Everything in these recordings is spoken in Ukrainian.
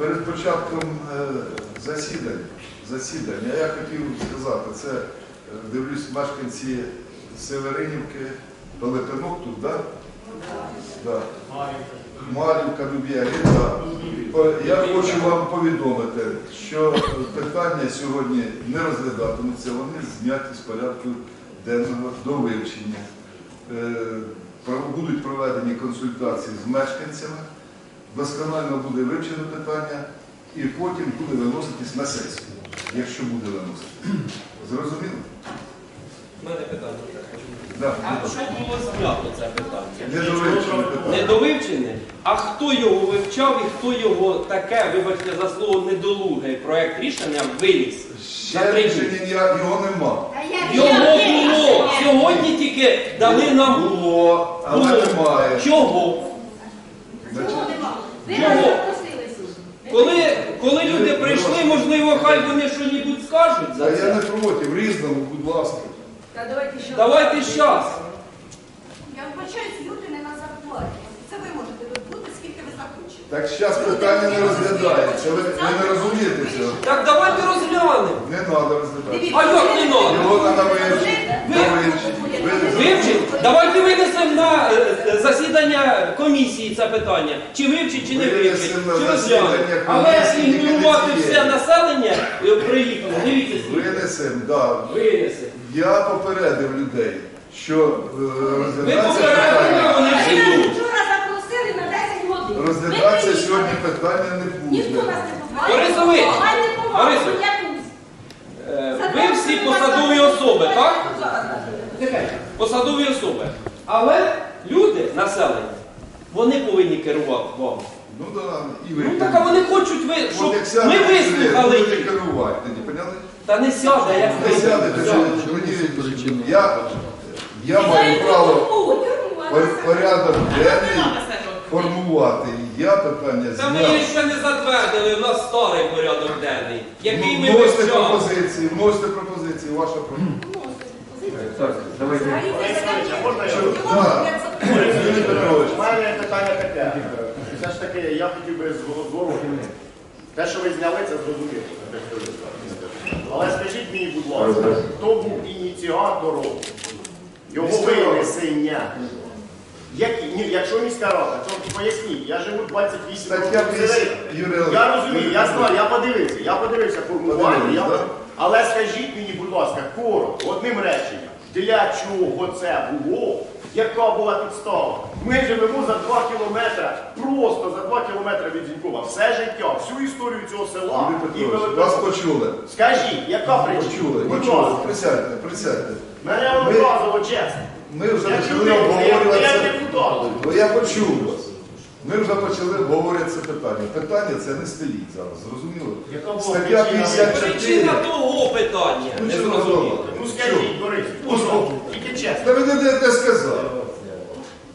Перед початком е, засідань, засідання я хотів сказати, це е, дивлюсь мешканці Северинівки, Пелепинок тут, так? Да? Да. Марівка, Дуб'ярі, так. Я хочу вам повідомити, що питання сьогодні не розглядатимуться, вони зняті з порядку денного до вивчення. Е, Будуть проведені консультації з мешканцями, досконально буде вивчено питання і потім буде виноситись на сесію, якщо буде виноситись. Зрозуміло? У мене питання. Да. А що було знято це питання? Недовивчене питання. Недовивчене? А хто його вивчав і хто його таке, вибачте за слово, недолугий проект рішення виніс? Ще рішення ніяк- його нема. Його було! Сьогодні тільки дали нам Було, але було. немає. Чого? Ви сюди. Коли, коли люди прийшли, можливо, хай вони щось скажуть Та я не це. проти, в різному, будь ласка. Та давайте що. Давайте щас. Я вбачаюсь, люди не на зарплаті. Це ви можете тут бути, скільки ви захочете. Так зараз питання не розглядається. Ви, ви не розумієте цього? Так давайте розглянемо. Не треба розглядати. А як не надо? Його треба вивчити. Ви- Вивчити. Давайте винесемо на е, е, засідання комісії це питання. Чи вивчить, чи не вивчить. Винесемо на Чи засідання Але комісії, ігнорувати все населення е, приїхало. Дивіться. Винесемо, да. Винесе. Я попередив людей, що е, Ви розглядається попередили, питання. вони всі вчора запросили на 10 годин. Розглядатися сьогодні питання не Ніхто буде. нас не побачив. Борисович! Повагу, Борисович! Е, Ви всі посадові особи, так? Посадові особи. Але люди, населення, вони повинні керувати вами. Ну да, і ви. Ну так а вони хочуть, ви, щоб як сядете, ми вислухали будете їх. керувати, тоді, поняли? Та не сяде, як Не ви. Сяде. що мені, я, я маю право пор- порядок денний формувати. І Я питання Та ми її зняв. ще не затвердили, у нас старий порядок денний, який ми Ну, Вносите вивчали. пропозиції, вносите пропозиції, ваша пропозиція. Так, давайте. Так, Юрій Петрович, У мене питання таке. Все ж таки, я хотів би з двору. Те, що ви зняли, це зрозуміло. Але скажіть мені, будь ласка, хто був ініціатором його винесення? Як, ні, якщо міська рада, то поясніть, я живу 28 років. 50, Юрій Я розумію, я знаю, я подивився, я подивився формування, я... але скажіть мені, будь ласка, коротко, одним реченням, для чого це було, яка була підстава? Ми живемо за 2 кілометри, просто за 2 кілометри від Зінькова, все життя, всю історію цього села і Петрович, вас Великого. почули. Скажіть, яка причина? Почули, Будь почули. ласка. Присядьте, присядьте. Мене Ми- образило чесно. Ми вже Як почали людина, обговорювати це. як депутат. Ну, Я почув вас. Ми вже почали обговорювати це питання. Питання це не стоїть зараз, зрозуміло? Стаття причина? 54. Причина того питання. Ну, Не що зрозуміло. Ну скажіть, Борис, тільки чесно. Та ви не даєте сказати.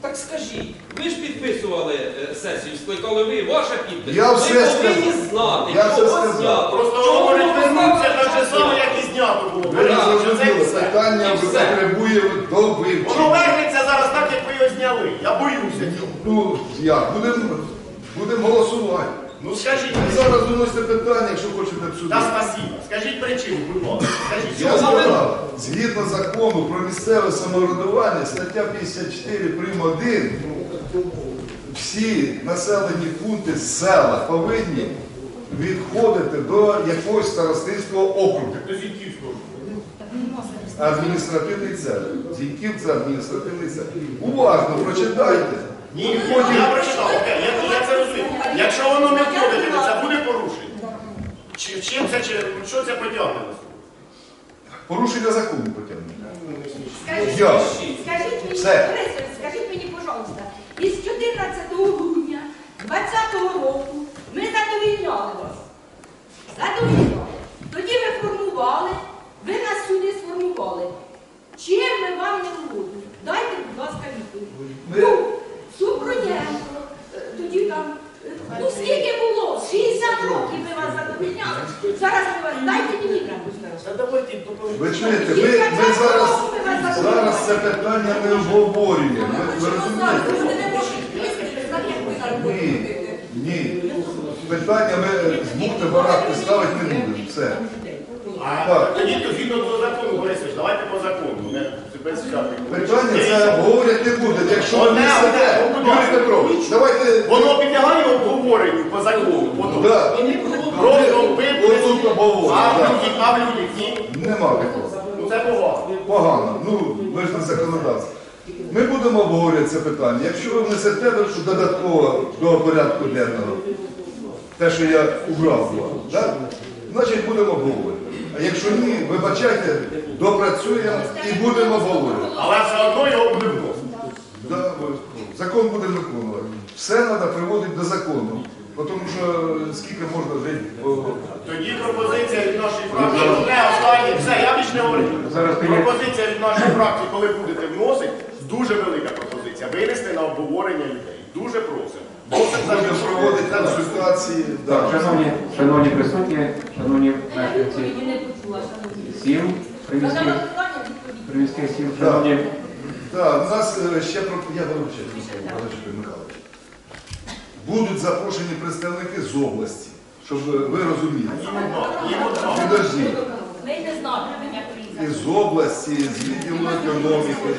Так скажіть, ви ж підписували е, сесію, скликали ви, ваша підпис. Я ви повинні сказав. знати, Я чого все сказав. знято. Просто Чого говорить, воно вернуться знято? так же само, як і знято було. Ви не Що це зрозуміли, все? Питання І все. потребує до Воно вивчення. вернеться зараз так, як ви його зняли. Я боюся цього. Ну, як? Будемо будемо голосувати. Ну скажіть, Ви зараз виносите питання, якщо хочете та обсудити. спасибо. Скажіть причину, будь ласка. Скажіть, Я що за сказав, згідно закону про місцеве самоврядування, стаття 54 прим. 1, всі населені пункти села повинні відходити до якогось старостинського округу. до Зіньківського. Адміністративний центр. Зіньків це адміністративний центр. Уважно прочитайте. Ні, Потім- я прочитав, окей, я, я це розумію. Якщо воно не входить, то це буде порушення. Чи, чим це, чи, що це потягне? Порушення закону потягнути. Скажіть, Я. скажіть мені, Все. Борисович, скажіть мені, пожалуйста, із 14 грудня 20 року ми задовільняли вас. Задовільняли. Тоді ви формували, сюди. Чим ми вам не угодні? Дайте, будь ласка, відповідь. Ми- Ну, Супруненко, е, тоді там, е, ну скільки було? 60 років ми вас задовільняли. Зараз ми вас, дайте мені Ви чуєте, ми, ми зараз, зараз це питання не обговорюємо. Ви, ви розумієте? Ні, ні. питання ми з бухти барахти ставити не будемо. Все. А Так. тоді до закону, Борисович, давайте по закону. Не без всяких. Питання це говорять не буде. Якщо ви Одне, несете, одне, будь ласка. Юрій Петрович, давайте. Воно підлягає обговоренню по закону. Воно. Да. Просто Отут виплесні, обговорюємо, а да. людях, а в людях ні. Нема такого. Ну це погано. Погано. Ну, ви ж не законодавці. Ми будемо обговорювати це питання. Якщо ви внесете що додатково до порядку денного, те, що я убрав, да? значить будемо обговорювати. А якщо ні, вибачайте, допрацюємо і будемо обговорювати. Але все одно його буде вносити. Да, обов'язково. закон буде виконувати. Все треба приводити до закону. Тому що скільки можна жити по Тоді пропозиція від нашої фракції. Одне останнє. Все, я більш не говорю. Зараз. Пропозиція від нашої фракції, коли будете вносити, дуже велика пропозиція. Винести на обговорення людей. Дуже просимо. За Будемо проводити консультації. Так, шановні, шановні присутні, шановні мешканці почула, шановні. сім, приміських, приміських сім, шановні. Так, у нас е, ще про я Михайлович. Будуть запрошені представники з області, щоб е, ви розуміли. Їм одно. Підождіть. Ми не знаємо, як прізвище. Області, з відділу економіки,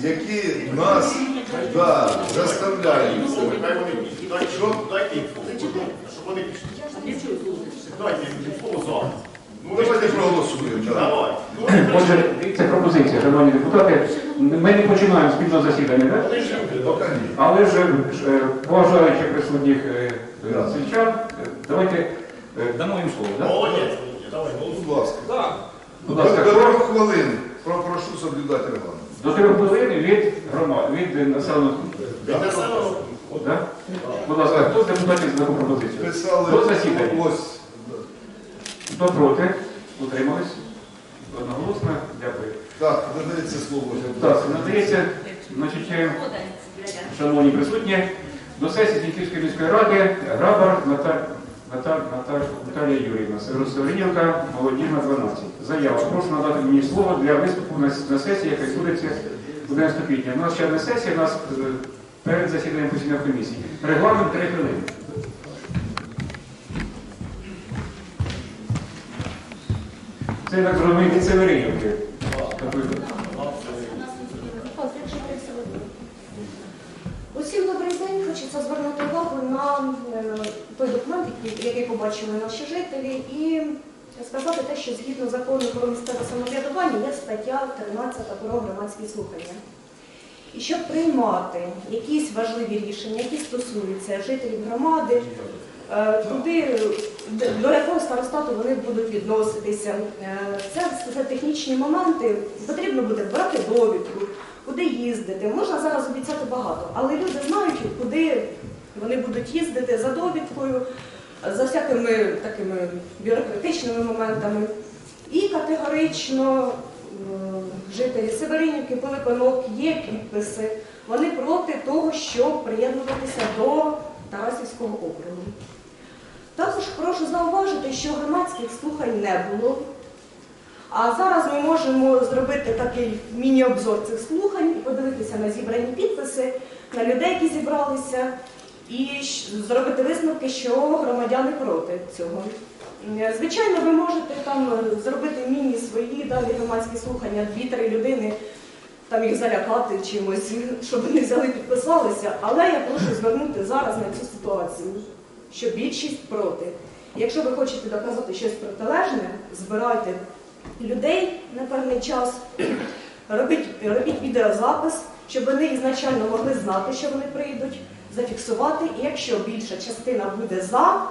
які нас да, заставляють. Хай вони пішли. Дайте, що? Дайте їм слово. Щоб вони пішли. Дайте їм слово зараз. Ну, Давайте проголосуємо. да. Давай. Ну, Отже, це пропозиція, шановні депутати. Ми не починаємо спільного засідання, так? Поки ні. Але ж, е, поважаючи присутніх е, е, Да. сільчан, е, давайте е, дамо їм слово. так? Молодець. Давай. Будь ласка. Будь ласка, трьох хто- хвилин. Прошу соблюдати регламент. До трьох хвилин від громад, від населеного пункту. Будь ласка, хто з депутатів за таку пропозицію? Хто засідання? Хто проти? Утримались? Одноголосно? Дякую. Так, надається слово. Так, надається, значить, е, шановні присутні, до сесії Зіньківської міської ради Грабар Наталь- Наталія Юрівна, Северинівка, Молодіжна, 12. Заява. Прошу надати мені слово для виступу на, сесії, яка відбудеться 11 квітня. У нас ще одна сесія, у нас е, перед засіданням постійної комісії. Регламент 3 хвилини. Це так зрозумів від. Усім добрий день. Хочеться звернути увагу на е, той документ, який- побачили наші жителі, і сказати те, що згідно закону про місцеве самоврядування є стаття 13 про громадські слухання. І щоб приймати якісь важливі рішення, які стосуються жителів громади, е, туди, до якого старостату вони будуть відноситися. Е, Це, це технічні моменти. Потрібно буде брати довідку, куди їздити. Можна зараз обіцяти багато, але люди знають, куди вони будуть їздити за довідкою, за всякими такими бюрократичними моментами. І категорично е, жителі Северинівки, Пилипинок є підписи. Вони проти того, щоб приєднуватися до Тарасівського округу. Також прошу зауважити, що громадських слухань не було. А зараз ми можемо зробити такий міні-обзор цих слухань і подивитися на зібрані підписи, на людей, які зібралися, і зробити висновки, що громадяни проти цього. Е, Звичайно, ви можете там е, зробити міні свої далі громадські слухання, дві-три людини, там їх залякати чимось, щоб вони взяли підписалися. Але я прошу звернути зараз на цю ситуацію, що більшість проти. Якщо ви хочете доказати щось протилежне, збирайте людей на певний час, робіть, робіть відеозапис, щоб вони ізначально могли знати, що вони прийдуть, зафіксувати. І якщо більша частина буде за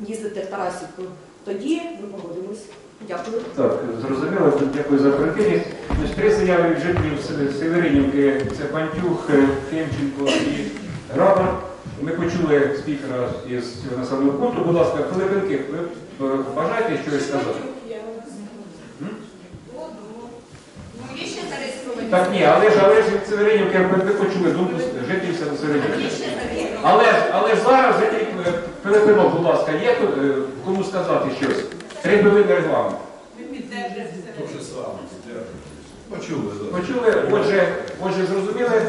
їздити в Тарасівку, тоді ми погодимось. Дякую. Так, зрозуміло, дякую за оперативність. Значить, три заяви від жителів Северинівки, це Пантюх, е, Тимченко і Грабар. Ми почули спікера із цього населеного пункту. Будь ласка, Пилипенки, ви е, бажаєте щось сказати? Ну, є ще зареєстровані. Так, ні, але ж, але ж від Северинівки ви почули думку жителів Є ще зареєстровані. Але ж, але зараз е, будь ласка, є е, кому сказати щось? Три хвилини регламент. Почули. Почули, отже, отже, зрозуміли.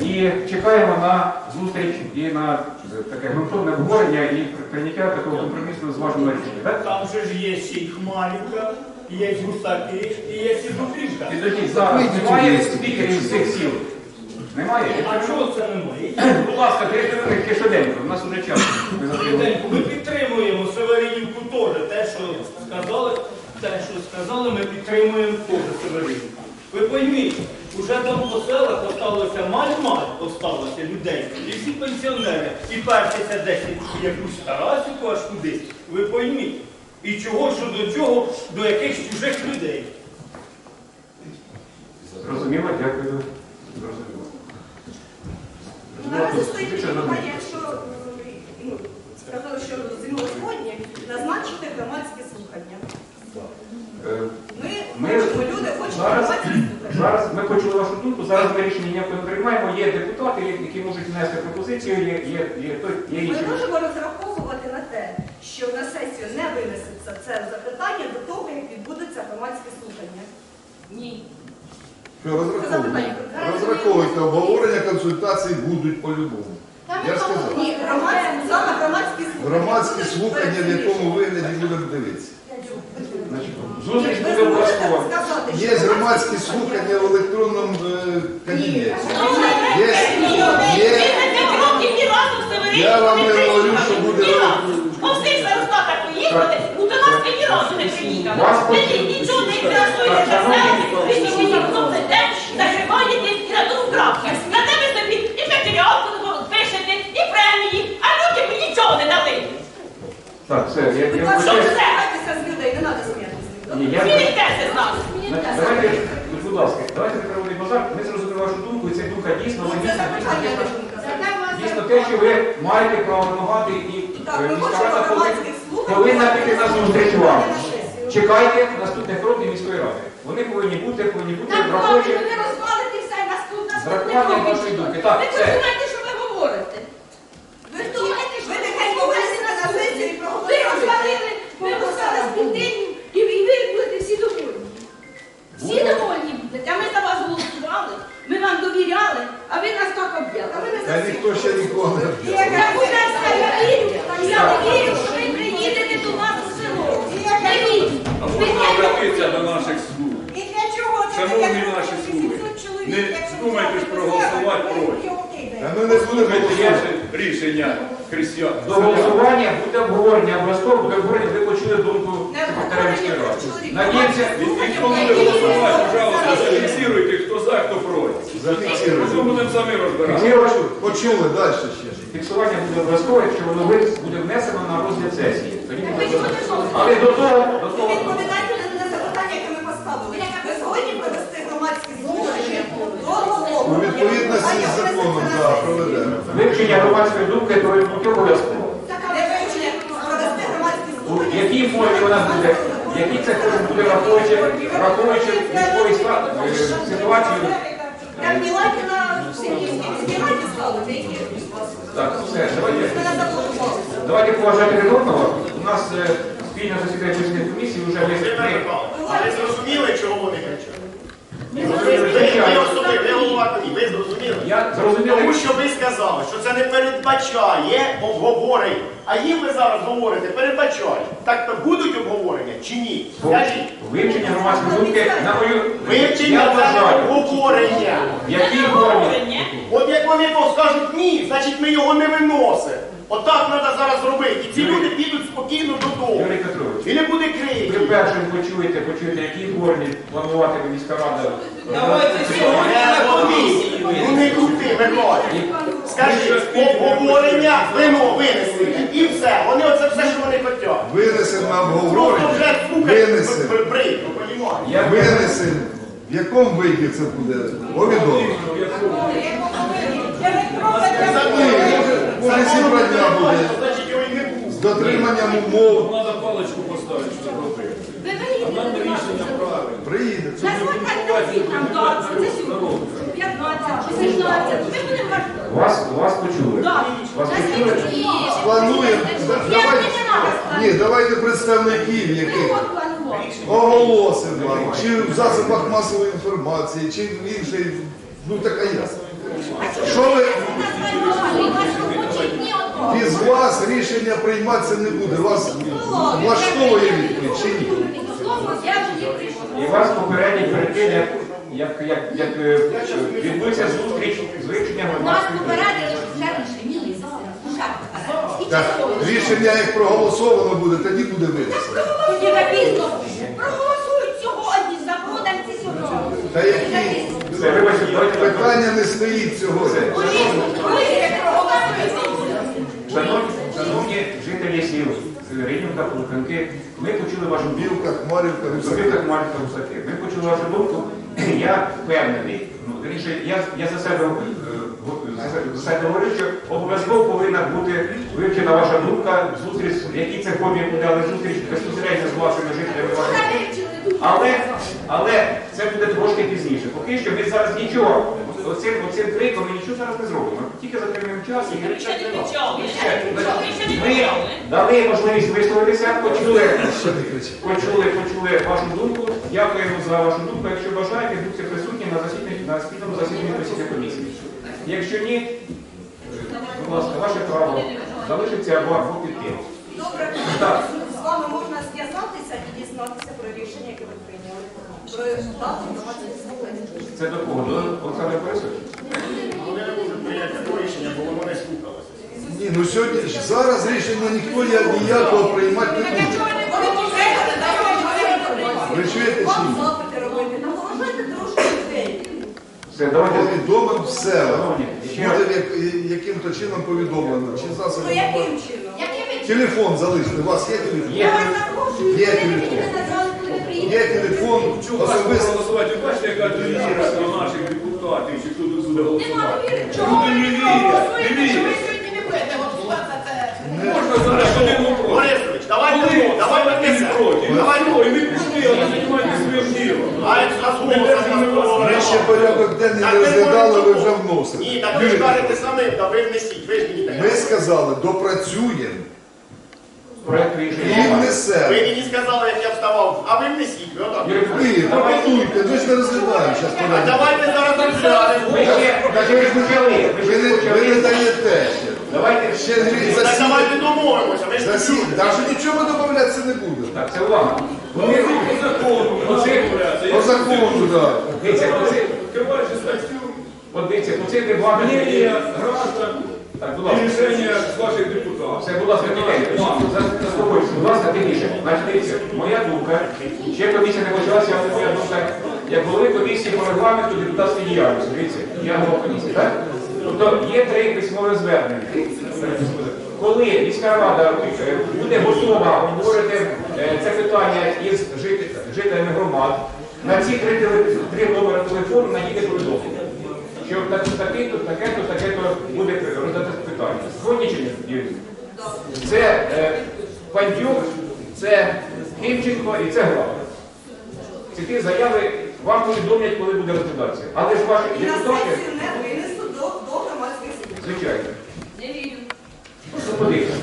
І чекаємо на зустріч і на е, таке ґрунтовне обговорення і прийняття такого компромісного зваженого рішення. Так? Там же ж є ще й Хмалівка, є гусаки, і є і Дубрівка. Підождіть, зараз немає спікерів з цих сіл? Немає? А чого це немає? Будь ласка, три хвилини швиденько, у нас уже час. Ми затримуємо. Ми підтримуємо Северинівку теж. Те, що сказали, те, що сказали, ми підтримуємо теж Северинівку. Ви пойміть, уже там по селах осталося маль-маль осталося людей. І всі пенсіонери. І першися десь якусь Тарасівку аж кудись. Ви пойміть. І чого що до цього, до якихось чужих людей. Зрозуміло, дякую. Зрозуміло. Наразі стоїть Що зробити? питання, якщо ну, сказали, що зимовосходні, назначити громадські слухання. Е, Ми, Ми хочемо, люди хочуть зараз- громадські слухання. Зараз ми почули вашу думку, зараз ми рішення ніякого не приймаємо. Є депутати, які можуть внести пропозицію, є, є, є, є Ми можемо розраховувати на те, що на сесію не винесеться це запитання до того, як відбудуться громадські слухання. Ні. Що розраховуйте? Розраховуйте, обговорення, консультації будуть по-любому. Я ж сказав. Ні, громадські, громадські слухання. Громадські слухання, в якому вигляді будемо дивитися. Зустріч буде що Є громадські слухання в електронному е, кабінеті. Є, є, я вам не говорю, що буде По всіх старостатах поїхали, ну до нас ви ні разу не приїхали. Ви нічого не інтересуєте за себе, ви сьогодні кожен день закриваєте і на тому крапки. На тебе собі і матеріалку пишете, і премії, а людям нічого не дали. Так, все, я, я. смійтеся з людей, не треба сміятися з них. Ні, я- Смієтеся з нас. Значить, Давайте, будь ласка, давайте не проводимо базар. Ми зрозуміли вашу думку, і ця думка дійсно, вона дійсно, дійсно, дійсно те, що ви маєте право вимагати і Так, е, ми міська хочемо рада повинна- громадських слухань. повинна піти на зустріч вам. Чекайте наступних кроків міської ради. Вони повинні бути, повинні бути Так, враховуючи. ви розвалите все, нас тут нас тут не робить. вашої думки. Так, Ви все. починаєте, що ви говорите. Ви думаєте, що ви тихенько вийшли на сесію і Ви розвалили, ви розвалили спілтиню, Всі довольні будете. А ми за вас голосували, ми вам довіряли, а ви нас так об'яли. А ви не Та ніхто ще нікого не Я вдягав. будь ласка, я вірю, я не вірю, що ви приїдете до нас у село. Я вірю. А можна обратитися до наших слуг. І для чого це Шановні наші 800 слуги, чоловік, не якщо думайте ж проголосувати проти. його? А ми не будемо Це є голосувати. рішення християн. До голосування буде обговорення, обов'язково буде обговорення, ви почули думку обговорення, ради. Надіємося, І хто буде голосувати, пожалуйста, зафіксируйте, хто за, хто проти. Зафіксируйте. Потім будемо самі розбиратися. Почули далі ще. Фіксування буде обов'язково, якщо воно буде внесено на розгляд сесії. Тоді буде? Але до того, до того. запитання, яке ми поставили. Ви згодні провести громадські слухання до голови? У відповідності з законом, так, проведемо. Вивчення громадської думки то буде обов'язково. У якій формі вона буде, який це формі буде враховуючи, враховуючи військовий е, ситуацію. Так, все, давайте. Давайте поважати один одного. У нас е, спільне засідання комісії вже ми, Степан ми Михайлович, А ви зрозуміли, чого вони кричать? Ви зрозуміли? Тому що ви сказали, що це не передбачає обговорень. А їм ви зараз говорите, передбачає. Так то будуть обговорення чи ні? Вивчення громадської думки, на мою вивчення це обговорення. в якій формі. От як вони скажуть ні, значить ми його не виносимо. Отак треба зараз робити. І ці люди підуть спокійно додому. Юрій Петрович, І не буде ви першим почуєте, почуєте, які формі планувати міська рада. Давайте сьогодні на комісії. Ну не крути, Микола. Скажіть, обговорення, вино винесли. І все. Вони оце все, що вони хочуть. Винесемо на Просто обговорення. вже слухай, Винесемо. брик, ну понімаєш. Я Винесемо. В якому виді це буде? Повідомо. Може зібрання буде з дотриманням умов. Треба паличку поставити, щоб робити. Ви А нам рішення правильно. Приїде. Назвати нам дату, це сьогодні. 15 чи 16. Ми будемо вас вас, вас почули. Так. Вас почули. Плануємо. Давайте, ні, давайте представників, яких оголосимо чи в засобах масової інформації, чи в іншій, ну така ясна. Що рішення прийматися не буде. Вас влаштовує відповідь чи ні? І вас попередньо перед тим, як, як, як, як е, відбудеться зустріч з вивченням Нас громадської попередили, що вже рішення місяця. Уже попередили. І Так, часово. рішення як проголосовано буде, тоді буде винесено. Тоді напізно. Проголосують сьогодні за проданці сьогодні. Та які Все, вибачте, давайте питання не стоїть цього шановні жителі сіл, Рівненка, Полуканки, ми почули вашу думку. Білка, Хмарівка, Собі Русаки. Ми почули вашу думку. Я впевнений. Ну, вірніше, я, я за себе е, за себе- говорю, що обов'язково повинна бути вивчена ваша думка, зустріч, які це буде, але зустріч безпосередньо з вашими жителями. вашими. Але, але це буде трошки пізніше. Поки що ми зараз нічого, оцим, оцим криком ми нічого зараз не зробимо. Тільки затримуємо час і Ми ще не. Ми ми дали можливість висловитися, почули, почули, почули вашу думку. Дякуємо за вашу думку. Якщо бажаєте, будьте присутні на засіданні на спільному засіданні постійної комісії. Якщо ні, будь ласка, ваше право залишиться або або піти. Добре, Так. з вами можна зв'язатися і дізнатися про рішення, яке ви прийняли. Про дату. Це до кого? До Олександра Борисовича? Вони не можуть прийняти таке рішення, бо воно не слухалося. Ні, ну сьогодні ж зараз рішення ніхто я- ніякого приймати не буде. Ви чуєте чи ні? Все, давайте. Повідомив все. Шановні, ще раз. Буде як- яким-то чином повідомлено. Чи Ну засобом. яким чином? Телефон залиште. У вас є телефон? Є. Є телефон. Є телефон Чого особисто. голосувати? Бачите, яка довіра до наших депутатів, чи хто тут буде голосувати? Чого ви не голосуєте, що ви сьогодні не будете голосувати за це? Можна зараз один вопрос. Борисович, давайте Коли? ну, давайте ви не проти? Давайте Що? І ви пішли, а не займайтеся своїм ділом. А а з голосом Ми ще порядок денний не розглядали, ви вже вносите. Ні, так ви ж кажете самим, та ви внесіть, ви ж мені Ми сказали, допрацюємо. Проект і Ви внесемо. мені сказали, як я вставав, а ви внесіть, ви отак. Ви пропонуйте, ви ж не розглядаємо зараз А давайте зараз розглянемо. Ви ви ще не почали. Ви Ви не, не ви не даєте ще. Давайте Ще дві Так давайте домовимося, ви ж не Засідання. Навіть нічого додатися не буде. Так, це увага. Вони по закону, Оце- По закону, так. Дивіться, статтю, от дивіться, по цих дебатах. мнення граждан Так, будь ласка. рішення ваших депутатів. Все, будь ласка, тихенько. Заспокойтесь, будь ласка, тихіше. Значить, дивіться, моя думка, ще комісія не почалася, але моя думка, як голови комісії по регламенту депутатської діяльності. Дивіться, я голова комісії, так? Тобто є три письмові звернення. Коли міська рада е, буде готова обговорити е, це питання із жителями громад, на ці три, три номери телефону надійде повідомлення що таке-то, таке-то, таке-то буде роздати питання. Згодні чи ні? Це е, Пандюк, це Кимченко і це Граб. Ці ті заяви вам повідомлять, коли буде розглядатися. Але ж ваші І на депутати, сесію не винесуть до, до громадських слухань. звичайно, Не вірю. просто подивіться.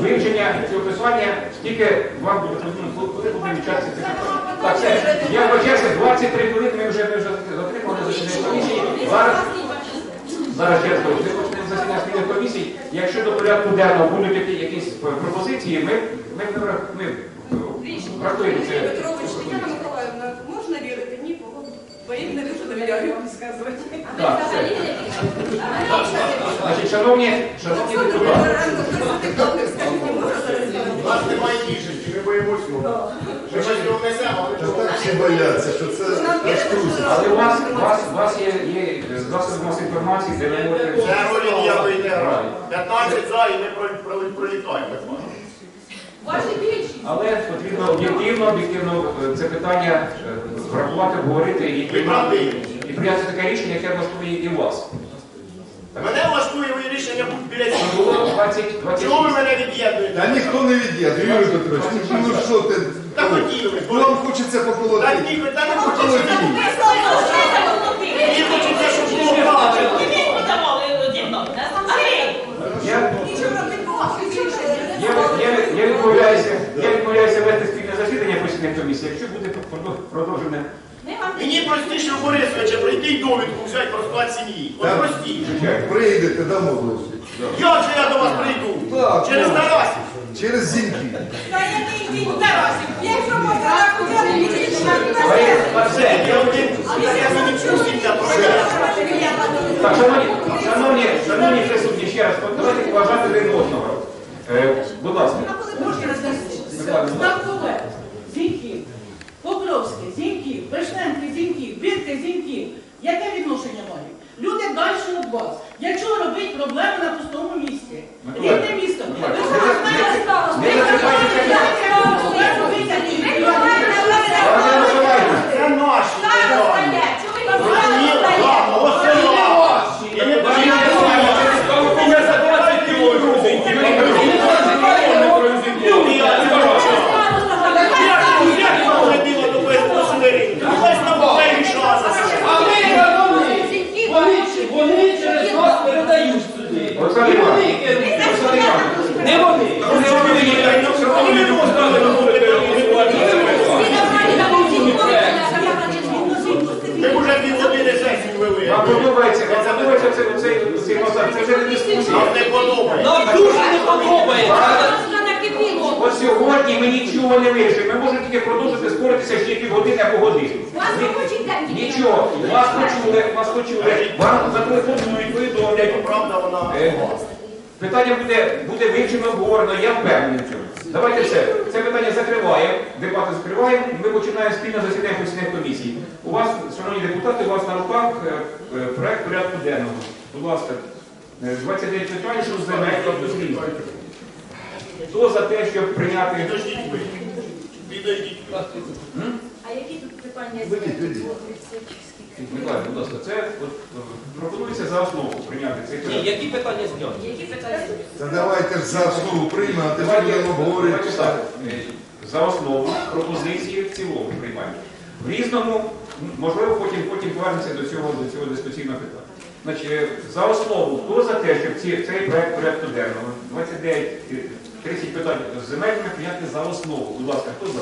Вивчення цього писання тільки вам буде ну, коли буде вивчатися це питання. Так, все. Я вважаюся, 23 хвилини ми вже, ми вже затримали. Зараз Зараз через ми засідання спільних комісій. Якщо до порядку денного будуть якісь пропозиції, ми, ми, ми, врахуємо це. Петрович, Тетяна Миколаївна, можна вірити? Ні, бо, їм не дуже довіряю вам сказати. А Так, все. Значить, шановні, шановні депутати, Бондаренко, хтось з депутатів, скажіть, не може зараз У нас немає рішень, ми боїмося його. Ми щось його внесемо, але Та так всі бояться, що це аж трусить. але у вас, у вас, у вас є, є засоби масової інформації, де ви можете... Це не грає. 15 за і ми про- про- пролітаємо. Ваші більшість. Але потрібно об'єктивно, об'єктивно е, це питання е, врахувати, обговорити і приймати, і прийняти таке рішення, яке влаштує і вас. Мене влаштує ви рішення будь біля цього. було 20, Чого ви 26. мене Та ніхто не від'єднує, Юрій Петрович. Ну ну що ти? Та хотіли. Вам хочеться Та ні, ви та не. Поколотіть. Мені хочеться, Я, відмовляюся, вести спільне засідання постійних комісій, якщо буде продов- продовжене. Мені простіше у Борисовича прийти й довідку взяти про склад сім'ї. От простіше. Прийдете, дамо. Як же я до вас прийду? Через. Тарасів? Через зіньки. Та який він Тарасів? Якщо можна рахувати, Марсель, Я один, я мені пустить на проведення. Так, шановні, шановні, шановні присутні, ще раз, давайте поважати один одного. Е, будь ласка. Ставкове, Зіньків, Покровське, Зіньків, Вишненки, Зіньків, Бірки, Зіньків. Яке відношення мають? Люди далі від вас. Для чого робити проблеми на пустому місці? Миколай, Рідне місто. Ви Миколай, що не- знаєте не- старосту? не Ви називайте знаєте, це- як це робити? Ви робите Пане Миколаївна, Це наші Староста питання. є, чоловік Ні, староста є. ладно, ось це ладно. Я не Вони за 20 кілометрів зіньків. Вони за 20 кілометрів зіньків. Як ви ходила до без северинки? Хтось нам буде рішати за себе. А ми, шановні, вони, вони через вас передають сюди. Олександр І вони Іванович, керують. Олександр Іванович, Не вони. Шановні депутати, шановні депутати, Ми вже дві години сесію вели. Вам подобається, вам подобається цей, цей, цей базар? Це вже не дискусія. Нам не подобається. Нам дуже не подобається. От сьогодні ми нічого не вирішимо. Ми можемо тільки продовжити споритися ще півгодини або годину. Нічого, вас почули, вас почули. Вам зателефонують, повідомлять. Правда, вона Е, Питання буде, буде вивчено, обговорено, я впевнений в цьому. Давайте все. Це питання закриваємо, дебати закриваємо, і ми починаємо спільне засідання постійних комісій. У вас, шановні депутати, у вас на руках е, е, проект порядку денного. Будь ласка, е, 29 питань, що з земель дослідно. Хто за те, щоб прийняти Підождіть ви. Підождіть. А які тут питання. Миколай, будь ласка, це от, е, пропонується за основу прийняти цей Ні, які питання? Які питання? Та давайте ж за основу приймемо, а Давайте, будемо давайте так. Е, За основу пропозиції в цілому приймаємо. В різному, можливо, потім, потім повернемося до цього, до цього дискусійного питання. Значить, е, за основу, хто за те, щоб ці, цей проект порядку денного, 29, е, 30 питань з земельними прийняти за основу. Будь ласка, хто за?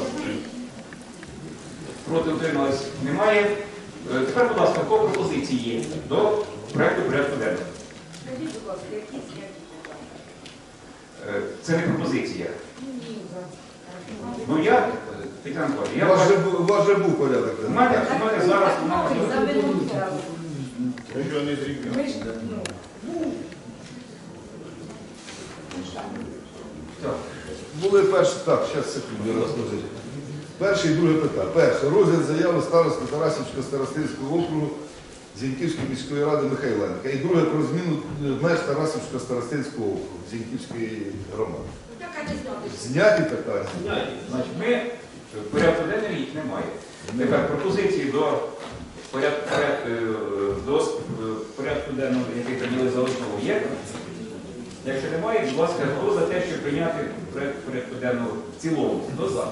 Проти утримались? Немає. Е, Тепер, будь ласка, по пропозиції є до проекту порядку денного. Скажіть, будь ласка, які? Е, Це не пропозиція. Ну я, е, Тетяна Анатолійовна, я У вас же бачу- бу- у вас же був порядок. у мене зараз у мене- Ми ж його не зрівняли. Так. Були перші, так, зараз секунду розкажу. Перше і друге питання. Перше, розгляд заяви старости Тарасівського старостинського округу Зіньківської міської ради Михайленка. І друге про зміну меж Тарасівського старостинського округу Зіньківської громади. Зняті питання. Значить, ми е, порядку денного їх немає. Тепер пропозиції до порядку, порядку, е, е, порядку денного, який прийняли за основу, є? Якщо немає, будь ласка, хто за те, щоб прийняти проєкт порядку денного в цілому? Хто за?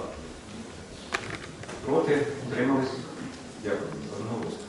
Проти? Утримались? Дякую. Одноголосно.